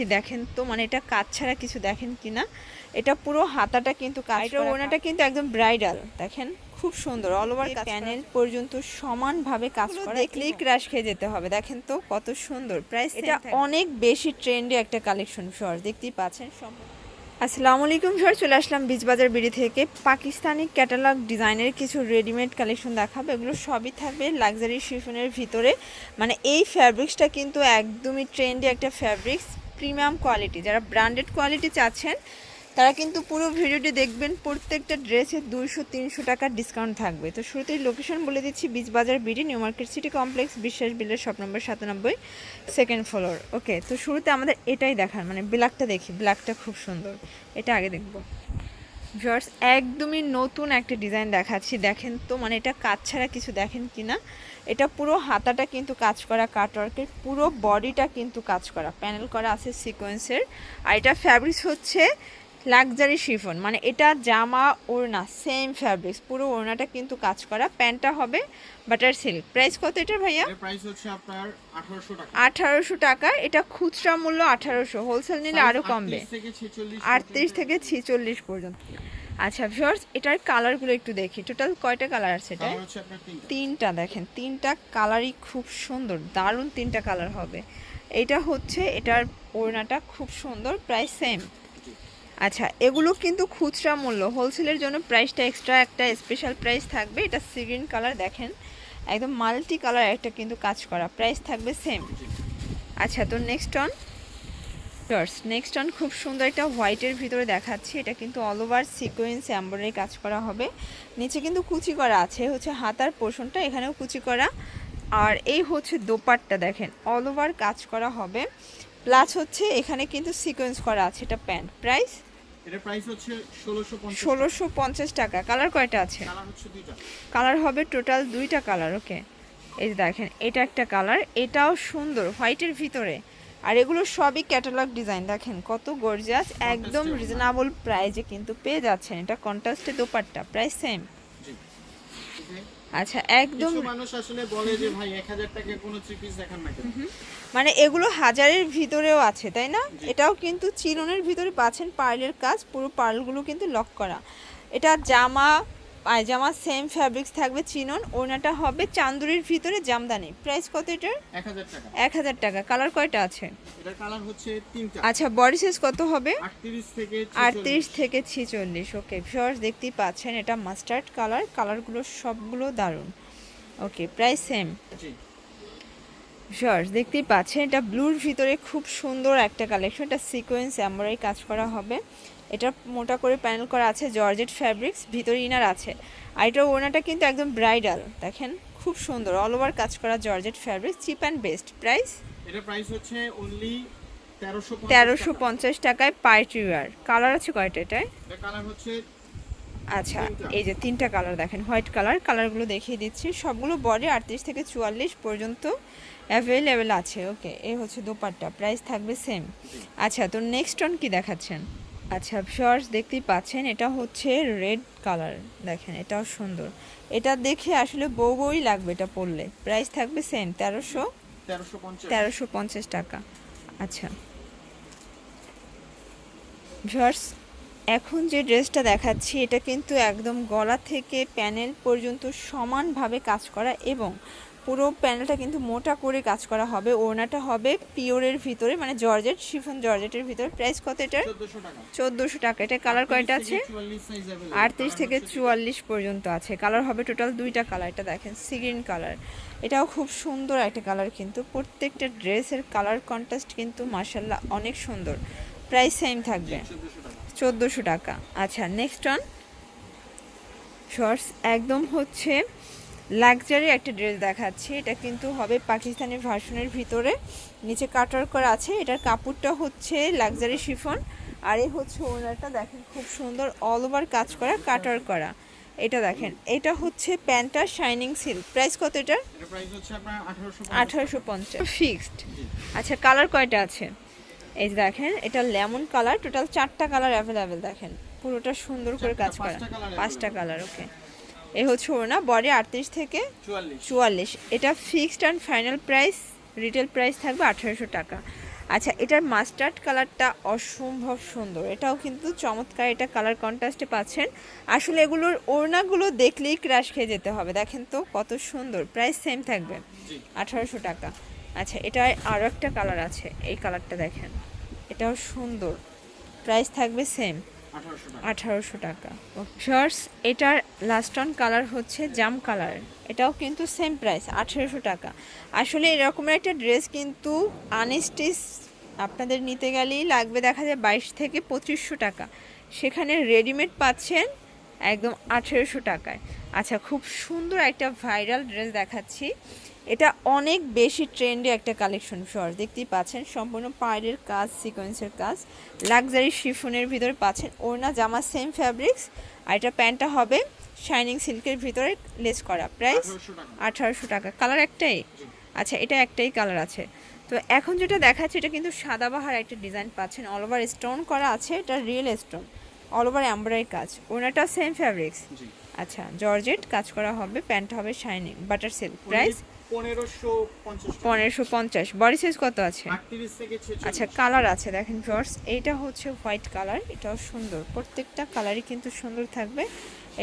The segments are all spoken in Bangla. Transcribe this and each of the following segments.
দেখাচ্ছি দেখেন তো মানে এটা কাজ ছাড়া কিছু দেখেন কিনা এটা পুরো হাতাটা কিন্তু কাজটা ওনাটা কিন্তু একদম ব্রাইডাল দেখেন? খুব সুন্দর অল ওভার প্যানেল পর্যন্ত সমানভাবে কাজ করা দেখলেই ক্রাশ খেয়ে যেতে হবে দেখেন তো কত সুন্দর। প্রাইস এটা অনেক বেশি ট্রেন্ডি একটা কালেকশন শর দেখতেই পাচ্ছেন? সম্পূর্ণ আসসালামু আলাইকুম স্যার চলে আসলাম বীজবাজার বিড়ি থেকে। পাকিস্তানি ক্যাটালগ ডিজাইনের কিছু রেডিমেড কালেকশন দেখাবো। এগুলো সবই থাকবে লাক্সারি শিফনের ভিতরে। মানে এই ফ্যাব্রিক্সটা কিন্তু একদমই ট্রেন্ডি একটা ফ্যাব্রিক্স প্রিমিয়াম কোয়ালিটি যারা ব্র্যান্ডেড কোয়ালিটি চাচ্ছেন, তারা কিন্তু পুরো ভিডিওটি দেখবেন, প্রত্যেকটা ড্রেসে দুইশো, তিনশো টাকার ডিসকাউন্ট থাকবে। তো শুরুতেই লোকেশন বলে দিচ্ছি, Bijbazar BD new market city complex বিশ্বাস বিলের শপ নম্বর সাতানব্বই সেকেন্ড ফ্লোর ওকে তো শুরুতে আমাদের এটাই দেখার মানে ব্ল্যাকটা দেখি ব্ল্যাকটা খুব সুন্দর। এটা আগে দেখব। ভিউয়ার্স, একদমই নতুন একটা ডিজাইন দেখাচ্ছি। দেখেন তো মানে এটা কাজ ছাড়া কিছু দেখেন কি না? এটা পুরো হাতাটা কিন্তু কাজ করা কাটওয়ার্কের পুরো বডিটা কিন্তু কাজ করা। প্যানেল করা আছে সিকোয়েন্সের আর এটা ফ্যাব্রিক্স হচ্ছে লাক্সারি শিফন মানে এটা জামা ওড়না সেম ফ্যাব্রিক্স পুরো ওড়নাটা কিন্তু কাজ করা। প্যান্টটা হবে বাটার সিল্ক প্রাইস কত এটা ভাইয়া? প্রাইস হচ্ছে আপনার 1800 টাকা। আঠারোশো টাকা। এটা খুচরা মূল্য আঠারোশো। হোলসেল নিলে আরও কমবে। 38 থেকে 46 আটত্রিশ থেকে ছিচল্লিশ পর্যন্ত। আচ্ছা ভিউয়ার্স এটার কালারগুলো একটু দেখি। টোটাল কয়টা কালার আছে এটা তিনটা। তিনটা দেখেন। তিনটা কালারই খুব সুন্দর। দারুণ তিনটা কালার হবে। এটা হচ্ছে এটার ওড়নাটা খুব সুন্দর। Price same. আচ্ছা এগুলো কিন্তু খুচরা মূল্য। হোলসেলের জন্য প্রাইসটা এক্সট্রা একটা স্পেশাল প্রাইস থাকবে। এটা সিগ্রিন কালার দেখেন। একদম মাল্টি কালার একটা কিন্তু কাজ করা। প্রাইস থাকবে সেম আচ্ছা তো next on shorts next on খুব সুন্দর একটা হোয়াইটের ভিতরে দেখাচ্ছি। এটা কিন্তু অল ওভার সিকোয়েন্স এম্বয়ডারি কাজ করা হবে। নিচে কিন্তু কুচি করা আছে। হচ্ছে হাতার পোর্শনটা এখানেও কুচি করা। আর এই হচ্ছে দোপাট্টা দেখেন। অল ওভার কাজ করা হবে। প্লাস হচ্ছে এখানে কিন্তু সিকোয়েন্স করা আছে। এটা প্যান্ট প্রাইস এটার প্রাইস হচ্ছে 1650 ষোলোশো পঞ্চাশ টাকা। কালার কয়টা আছে? কালার হচ্ছে দুইটা। কালার হবে টোটাল দুইটা কালার ওকে এই যে দেখেন এটা একটা কালার এটাও সুন্দর হোয়াইটের ভিতরে। আর এগুলো সবই ক্যাটালগ ডিজাইন দেখেন কত গর্জিয়াস একদম রিজনেবল প্রাইজে কিন্তু পেয়ে যাচ্ছেন। এটা কন্ট্রাস্টে দোপাট্টা প্রাইস সেম? আচ্ছা একদম মানুষ আসলে বলে যে ভাই 1000 টাকা কোন থ্রি পিস দেখান না মানে এগুলো হাজারের ভিতরেও আছে তাই না? এটাও কিন্তু চিলনের ভিতরে পাচ্ছেন পার্লের কাজ পুরো পার্লগুলো কিন্তু লক করা। এটা জামা পায়জামা সেম ফ্যাব্রিক্স থাকবে চিনন। ওনাটা হবে চান্দুরির ভিতরে জামদানি। প্রাইস কত এটার? 1000 টাকা। এক হাজার টাকা। কালার কয়টা আছে? এটার কালার হচ্ছে তিনটা। আচ্ছা বডি সাইজ কত হবে? 38 থেকে আটত্রিশ থেকে ছিচল্লিশ। ওকে ভিউয়ার্স দেখতেই পাচ্ছেন এটা মাস্টার্ড কালার কালারগুলো সবগুলো দারুণ। ওকে প্রাইস সেম 46 জি ভিউয়ার্স দেখতেই পাচ্ছেন এটা ব্লুর ভিতরে খুব সুন্দর একটা কালেকশন এটা সিকোয়েন্স এমব্রয়ডারি কাজ করা হবে। এটা মোটা করে প্যানেল করা আছে জর্জেট ফ্যাব্রিক্স ভিতরে ইনার আছে। আর এটা ওনাটা কিন্তু একদম ব্রাইডাল দেখেন খুব সুন্দর অল ওভার কাজ করা georgette fabrics cheap and best price এটার প্রাইস হচ্ছে অনলি 1350 তেরোশো পঞ্চাশ টাকায় পার্টি ওয়ার কালার আছে কয়টা এটায়? কালার হচ্ছে আচ্ছা এই যে তিনটা কালার দেখেন হোয়াইট কালার কালারগুলো দেখিয়ে দিচ্ছি। সবগুলো বডি আটত্রিশ থেকে চুয়াল্লিশ পর্যন্ত অ্যাভেলেবেল আছে। ওকে এই হচ্ছে দোপাট্টা প্রাইস থাকবে সেম আচ্ছা তো নেক্সট অন কি দেখাচ্ছেন? আচ্ছা শর্টস দেখতেই পাচ্ছেন এটা হচ্ছে রেড কালার দেখেন এটাও সুন্দর। এটা দেখে আসলে বউ বউই লাগবে এটা পরলে। প্রাইস থাকবে সেম তেরোশো? তেরোশো পঞ্চাশ। টাকা। আচ্ছা। ভিউয়ার্স এখন যে ড্রেসটা দেখাচ্ছি এটা কিন্তু একদম গলা থেকে প্যানেল পর্যন্ত সমানভাবে কাজ করা এবং পুরো প্যানেলটা কিন্তু মোটা করে কাজ করা হবে। ওড়নাটা হবে পিওরের ভিতরে মানে জর্জেট শিফন জর্জেটের ভিতরে। প্রাইস কত এটার? চোদ্দোশো টাকা। এটা কালার কয়টা আছে? আটত্রিশ থেকে চুয়াল্লিশ পর্যন্ত আছে। কালার হবে টোটাল দুইটা কালার। এটা দেখেন সিগ্রিন কালার। এটাও খুব সুন্দর একটা কালার কিন্তু। প্রত্যেকটা ড্রেসের কালার কন্ট্রাস্ট কিন্তু মার্শাল্লাহ অনেক সুন্দর। প্রাইস সেম থাকবে। চোদ্দোশো টাকা। আচ্ছা নেক্সট অন শর্টস একদম হচ্ছে লাক্সারি একটা ড্রেস দেখাচ্ছি। এটা কিন্তু হবে পাকিস্তানি ভার্সনের ভিতরে। নিচে কাটার করা আছে। এটার কাপড়টা হচ্ছে লাক্সারি শিফন আর এই হচ্ছে ওনারটা দেখেন খুব সুন্দর অল ওভার কাজ করা কাটার করা। এটা দেখেন এটা হচ্ছে প্যান্টটা শাইনিং সিল্ক প্রাইস কত এটার? এটার প্রাইস হচ্ছে আপনার 1850 আঠারোশো পঞ্চাশ। ফিক্সড আচ্ছা কালার কয়টা আছে? এই যে দেখেন এটা লেমন কালার টোটাল চারটা কালার অ্যাভেলেবেল দেখেন। পুরোটা সুন্দর করে কাজ করা। পাঁচটা কালার ওকে এই হচ্ছে ওনা বডি আটত্রিশ থেকে চুয়াল্লিশ। এটা fixed and final price retail price থাকবে আঠারোশো টাকা। আচ্ছা এটার মাস্টার্ড কালারটা অসম্ভব সুন্দর। এটাও কিন্তু চমৎকার এটা কালার কন্ট্রাস্টে পাচ্ছেন। আসলে এগুলোর ওড়নাগুলো দেখলেই ক্রাশ খেয়ে যেতে হবে। দেখেন তো কত সুন্দর। প্রাইস সেম থাকবে আঠারোশো টাকা। আচ্ছা এটা আরও একটা কালার আছে। এই কালারটা দেখেন। এটাও সুন্দর। প্রাইস থাকবে সেম আঠারোশো টাকা। আঠারোশো টাকা। শর্টস এটার লাস্ট অন কালার হচ্ছে জাম কালার এটাও কিন্তু সেম প্রাইস আঠেরোশো টাকা। আসলে এরকমের একটা ড্রেস কিন্তু আনস্টিচ আপনাদের নিতে গেলেই লাগবে। দেখা যায় বাইশ থেকে পঁচিশশো টাকা। সেখানে রেডিমেড পাচ্ছেন একদম আঠেরোশো টাকায়। আচ্ছা খুব সুন্দর একটা ভাইরাল ড্রেস দেখাচ্ছি। এটা অনেক বেশি ট্রেন্ডে একটা কালেকশন শর্ট দেখতেই পাচ্ছেন সম্পূর্ণ পায়ের কাজ সিকোয়েন্সের কাজ। লাক্সারি শিফনের ভিতরে পাচ্ছেন ওড়না জামা সেম ফ্যাব্রিক্স আর এটা প্যান্টটা হবে শাইনিং সিল্কের ভিতরে লেস করা প্রাইস আঠারোশো টাকা। কালার একটাই? আচ্ছা এটা একটাই কালার আছে। তো এখন যেটা দেখাচ্ছে এটা কিন্তু সাদাবাহার একটা ডিজাইন পাচ্ছেন। অল ওভার স্টোন করা আছে এটা real stone all over embroidery কাজ। ওনাটা সেম ফ্যাব্রিক্স আচ্ছা জর্জেট কাজ করা হবে প্যান্ট হবে শাইনিং বাটার সিল্ক প্রাইস পনেরোশো পঞ্চাশ বডি সাইজ কত আছে? আচ্ছা কালার আছে দেখেন জর্জ এইটা হচ্ছে হোয়াইট কালার এটাও সুন্দর। প্রত্যেকটা কালারই কিন্তু সুন্দর থাকবে।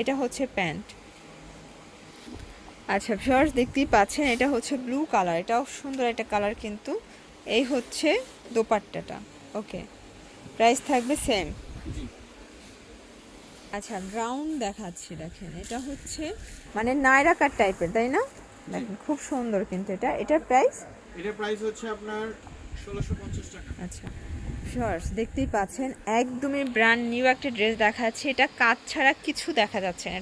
এটা হচ্ছে প্যান্ট। আচ্ছা ভিউয়ার্স দেখতেই পাচ্ছেন এটা হচ্ছে ব্লু কালার এটাও সুন্দর একটা কালার কিন্তু। এই হচ্ছে দোপাট্টাটা ওকে প্রাইস থাকবে সেম আচ্ছা রাউন্ড দেখাচ্ছি দেখেন। এটা হচ্ছে মানে নায়রাকার টাইপের তাই না? দেখেন খুব সুন্দর কিন্তু এটা। এটার প্রাইস এটার প্রাইস হচ্ছে আপনার ষোলোশো পঞ্চাশ টাকা। আচ্ছা শর্টস দেখতেই পাচ্ছেন। একদমই ব্র্যান্ড নিউ একটা ড্রেস দেখাচ্ছে। এটা কাজ ছাড়া কিছু দেখা যাচ্ছে না।